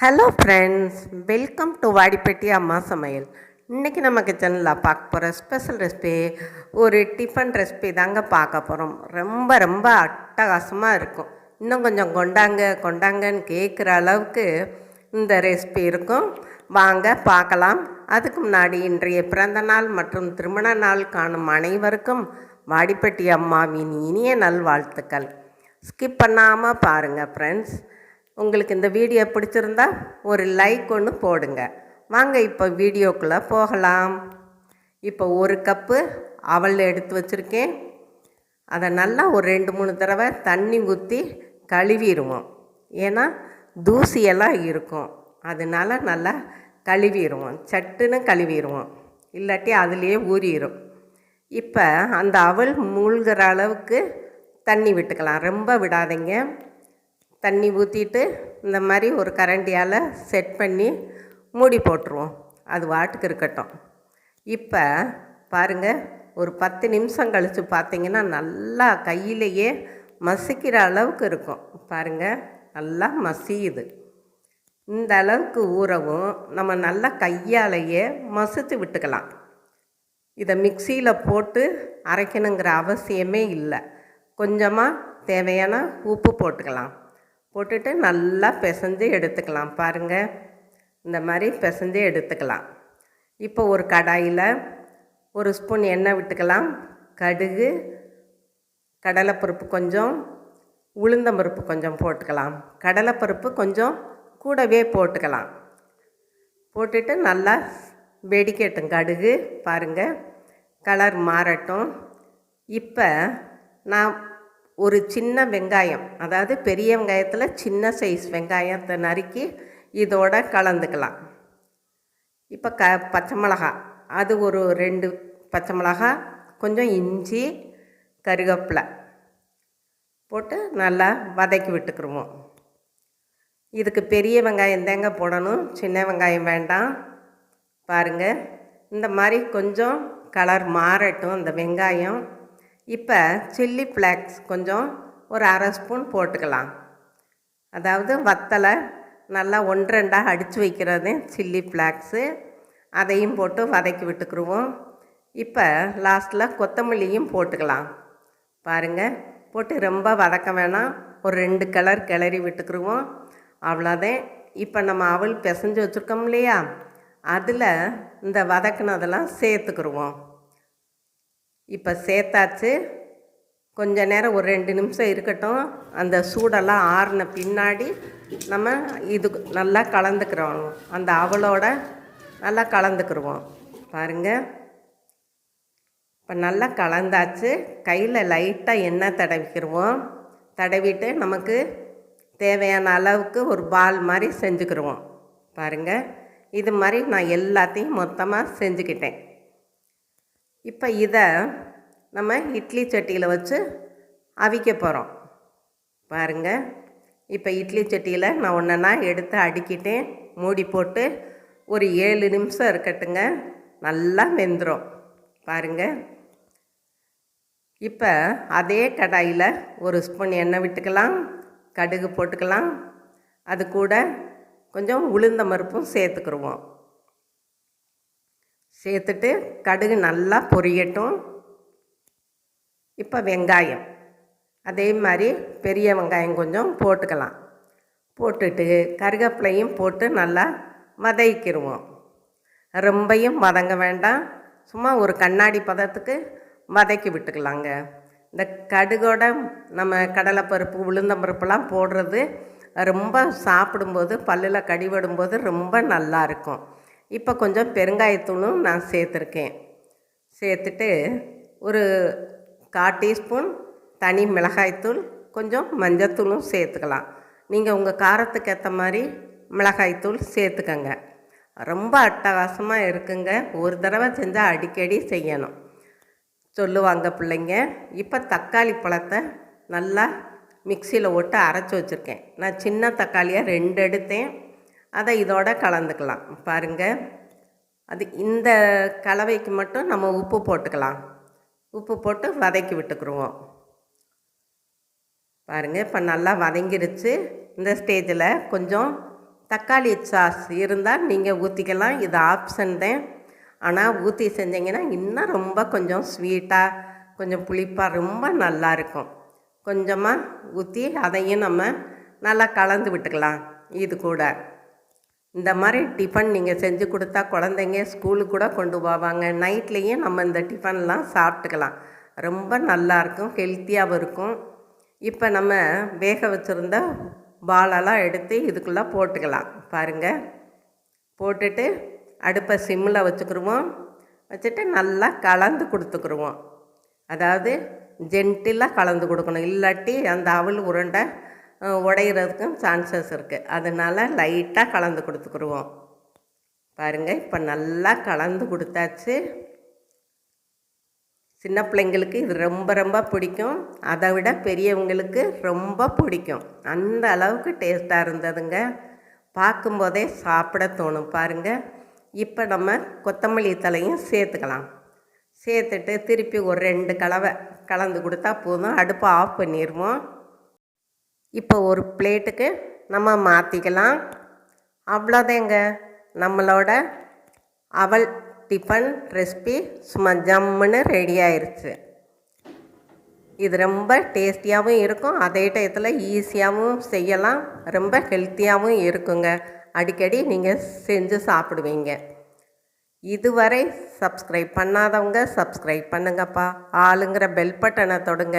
Hello friends welcome to Vadipatti அம்மா சமையல் இன்றைக்கி நம்ம கிச்சனில் பார்க்க போகிற ஸ்பெஷல் ரெசிபி ஒரு டிஃபன் ரெசிபி தாங்க பார்க்க போகிறோம் ரொம்ப ரொம்ப அட்டகாசமாக இருக்கும். இன்னும் கொஞ்சம் கொண்டாங்க கொண்டாங்கன்னு கேட்குற அளவுக்கு இந்த ரெசிபி இருக்கும். வாங்க பார்க்கலாம். அதுக்கு முன்னாடி இன்றைய பிறந்த நாள் மற்றும் திருமண நாள் காணும் அனைவருக்கும் வாடிப்பட்டி அம்மாவின் இனிய நல்வாழ்த்துக்கள். ஸ்கிப் பண்ணாமல் பாருங்கள் ஃப்ரெண்ட்ஸ் உங்களுக்கு இந்த வீடியோ பிடிச்சிருந்தா ஒரு லைக் ஒன்று போடுங்க. வாங்க இப்போ வீடியோக்குள்ளே போகலாம். இப்போ ஒரு கப்பு அவல் எடுத்து வச்சுருக்கேன். அதை நல்லா ஒரு ரெண்டு மூணு தடவை தண்ணி ஊற்றி கழுவிடுவோம். ஏன்னா தூசியெல்லாம் இருக்கும். அதனால நல்லா கழுவிடுவோம். சட்டுன்னு கழுவிடுவோம். இல்லாட்டி அதுலேயே ஊறிடும். இப்போ அந்த அவல் மூழ்கிற அளவுக்கு தண்ணி விட்டுக்கலாம். ரொம்ப விடாதீங்க. தண்ணி ஊற்றிட்டு இந்த மாதிரி ஒரு கரண்டியால் செட் பண்ணி மூடி போட்டுருவோம். அது வாட்டுக்கு இருக்கட்டும். இப்போ பாருங்கள் ஒரு பத்து நிமிஷம் கழித்து பார்த்தீங்கன்னா நல்லா கையிலேயே மசிக்கிற அளவுக்கு இருக்கும். பாருங்கள் நல்லா மசியுது. இந்த அளவுக்கு ஊறவும் நம்ம நல்லா கையாலேயே மசித்து விட்டுக்கலாம். இதை மிக்சியில் போட்டு அரைக்கணுங்கிற அவசியமே இல்லை. கொஞ்சமாக தேவையான உப்பு போட்டுக்கலாம். போட்டுட்டு நல்லா பிசைஞ்சு எடுத்துக்கலாம் பாருங்கள் இந்த மாதிரி பிசைஞ்சு எடுத்துக்கலாம். இப்போ ஒரு கடாயில் ஒரு ஸ்பூன் எண்ணெய் விட்டுக்கலாம். கடுகு கடலைப்பருப்பு கொஞ்சம் உளுந்தம்பருப்பு கொஞ்சம் போட்டுக்கலாம். கடலைப்பருப்பு கொஞ்சம் கூடவே போட்டுக்கலாம். போட்டுட்டு நல்லா வெடிக்கட்டும் கடுகு பாருங்கள் கலர் மாறட்டும். இப்போ நான் ஒரு சின்ன வெங்காயம் அதாவது பெரிய வெங்காயத்தில் சின்ன சைஸ் வெங்காயத்தை நறுக்கி இதோட கலந்துக்கலாம். இப்போ க பச்சை மிளகா அது ஒரு ரெண்டு பச்சை மிளகா கொஞ்சம் இஞ்சி கருவேப்பிலை போட்டு நல்லா வதக்கி விட்டுக்குருவோம். இதுக்கு பெரிய வெங்காயம் தேங்க போடணும் சின்ன வெங்காயம் வேண்டாம். பாருங்கள் இந்த மாதிரி கொஞ்சம் கலர் மாறட்டும் இந்த வெங்காயம். இப்போ சில்லி ஃப்ளாக்ஸ் கொஞ்சம் ஒரு அரை ஸ்பூன் போட்டுக்கலாம். அதாவது வத்தலை நல்லா ஒன்றெண்டாக அடித்து வைக்கிறது சில்லி ஃப்ளாக்ஸு அதையும் போட்டு வதக்கி விட்டுக்குருவோம். இப்போ லாஸ்ட்டில் கொத்தமல்லியும் போட்டுக்கலாம். பாருங்கள் போட்டு ரொம்ப வதக்க வேணாம். ஒரு ரெண்டு கலர் கிளறி விட்டுக்குருவோம். அவ்வளோதான். இப்போ நம்ம அவள் பிசைஞ்சு வச்சுருக்கோம் இல்லையா? அதில் இந்த வதக்குனதெல்லாம் சேர்த்துக்குருவோம். இப்போ சேர்த்தாச்சு. கொஞ்ச நேரம் ஒரு ரெண்டு நிமிஷம் இருக்கட்டும். அந்த சூடெல்லாம் ஆறின பின்னாடி நம்ம இது நல்லா கலந்துக்கிறோம். அந்த அவளோட நல்லா கலந்துக்கிடுவோம் பாருங்கள் இப்போ நல்லா கலந்தாச்சு. கையில் லைட்டாக எண்ணெய் தடவிக்கிடுவோம் தடவிட்டு நமக்கு தேவையான அளவுக்கு ஒரு பால் மாதிரி செஞ்சுக்கிடுவோம் பாருங்கள் இது மாதிரி நான் எல்லாத்தையும் மொத்தமாக செஞ்சுக்கிட்டேன். இப்போ இதை நம்ம இட்லி சட்டியில் வச்சு அவிக்க போகிறோம் பாருங்கள் இப்போ இட்லி சட்டியில் நான் ஒன்றா எடுத்து அடுக்கிட்டேன். மூடி போட்டு ஒரு ஏழு நிமிஷம் இருக்கட்டுங்க. நல்லா வெந்துடும் பாருங்கள் இப்போ அதே கடாயில் ஒரு ஸ்பூன் எண்ணெய் விட்டுக்கலாம். கடுகு போட்டுக்கலாம். அது கூட கொஞ்சம் உளுந்த மருப்பும் சேர்த்துக்குருவோம். சேர்த்துட்டு கடுகு நல்லா பொரியட்டும். இப்போ வெங்காயம். அதே மாதிரி பெரிய வெங்காயம் கொஞ்சம் போட்டுக்கலாம். போட்டுட்டு கருவேப்பிலையும் போட்டு நல்லா வதக்கிடுவோம் ரொம்பையும் வதங்க வேண்டாம். சும்மா ஒரு கண்ணாடி பதத்துக்கு வதக்கி விட்டுக்கலாங்க. இந்த கடுகோட நம்ம கடலைப்பருப்பு உளுந்தம்பருப்புலாம் போடுறது ரொம்ப சாப்பிடும்போது பல்லில் கடிபடும்போது ரொம்ப நல்லா இருக்கும். இப்போ கொஞ்சம் பெருங்காயத்தூளும் நான் சேர்த்துருக்கேன். சேர்த்துட்டு ஒரு கால் டீஸ்பூன் தனி மிளகாய்த்தூள் கொஞ்சம் மஞ்சத்தூளும் சேர்த்துக்கலாம். நீங்கள் உங்கள் காரத்துக்கு ஏற்ற மாதிரி மிளகாய்த்தூள் சேர்த்துக்கங்க. ரொம்ப அட்டகாசமாக இருக்குங்க. ஒரு தடவை செஞ்சால் அடிக்கடி செய்யணும். சொல்லுவாங்க பிள்ளைங்க இப்போ தக்காளி பழத்தை நல்லா மிக்சியில் போட்டு அரைச்சி வச்சுருக்கேன். நான் சின்ன தக்காளியாக ரெண்டு எடுத்தேன். அதை இதோட கலந்துக்கலாம். பாருங்கள் அது இந்த கலவைக்கு மட்டும் நம்ம உப்பு போட்டுக்கலாம். உப்பு போட்டு வதக்கி விட்டுக்குருவோம். பாருங்கள் இப்போ நல்லா வதங்கிருச்சு. இந்த ஸ்டேஜில் கொஞ்சம் தக்காளி சாஸ் இருந்தால் நீங்கள் ஊற்றிக்கலாம் இது ஆப்ஷன் தான். ஆனால் ஊற்றி செஞ்சீங்கன்னா இன்னும் ரொம்ப கொஞ்சம் ஸ்வீட்டாக கொஞ்சம் புளிப்பாக ரொம்ப நல்லா இருக்கும். கொஞ்சமாக ஊற்றி அதையும் நம்ம நல்லா கலந்து விட்டுக்கலாம். இது கூட. இந்த மாதிரி டிஃபன் நீங்கள் செஞ்சு கொடுத்தா குழந்தைங்க ஸ்கூலுக்கு கூட கொண்டு போவாங்க. நைட்லேயும் நம்ம இந்த டிஃபன்லாம் சாப்பிட்டுக்கலாம். ரொம்ப நல்லாயிருக்கும் ஹெல்த்தியாகவும் இருக்கும். இப்போ நம்ம வேக வச்சுருந்த பாலெல்லாம் எடுத்து இதுக்குள்ளே போட்டுக்கலாம். பாருங்கள் போட்டுட்டு அடுப்பை சிம்மில் வச்சுக்கிடுவோம் வச்சுட்டு நல்லா கலந்து கொடுத்துக்குருவோம். அதாவது ஜென்டிலாக கலந்து கொடுக்கணும். இல்லாட்டி அந்த அவல் உருண்டை உடையிறதுக்கும் சான்சஸ் இருக்குது அதனால் லைட்டாக கலந்து கொடுத்துக்குருவோம். பாருங்கள் இப்போ நல்லா கலந்து கொடுத்தாச்சு. சின்ன பிள்ளைங்களுக்கு இது ரொம்ப ரொம்ப பிடிக்கும். அதை விட பெரியவங்களுக்கு ரொம்ப பிடிக்கும். அந்த அளவுக்கு டேஸ்ட்டாக இருந்ததுங்க. பார்க்கும்போதே சாப்பிட தோணும். பாருங்கள் இப்போ நம்ம கொத்தமல்லி தலையும் சேர்த்துக்கலாம். சேர்த்துட்டு திருப்பி ஒரு ரெண்டு கலவை கலந்து கொடுத்தா போதும். அடுப்பை ஆஃப் பண்ணிடுவோம் இப்போ ஒரு பிளேட்டுக்கு நம்ம மாற்றிக்கலாம் அவ்வளோதாங்க நம்மளோட அவல் டிஃபன் ரெசிபி சும்மா ஜம்முன்னு ரெடி ஆயிடுச்சு இது ரொம்ப டேஸ்டியாகவும் இருக்கும். அதே டயத்தில் ஈஸியாகவும் செய்யலாம். ரொம்ப ஹெல்த்தியாகவும் இருக்குங்க. அடிக்கடி நீங்கள் செஞ்சு சாப்பிடுவீங்க. இதுவரை சப்ஸ்கிரைப் பண்ணாதவங்க சப்ஸ்கிரைப் பண்ணுங்கப்பா. ஆளுங்கிற பெல் பட்டனை தொடுங்க.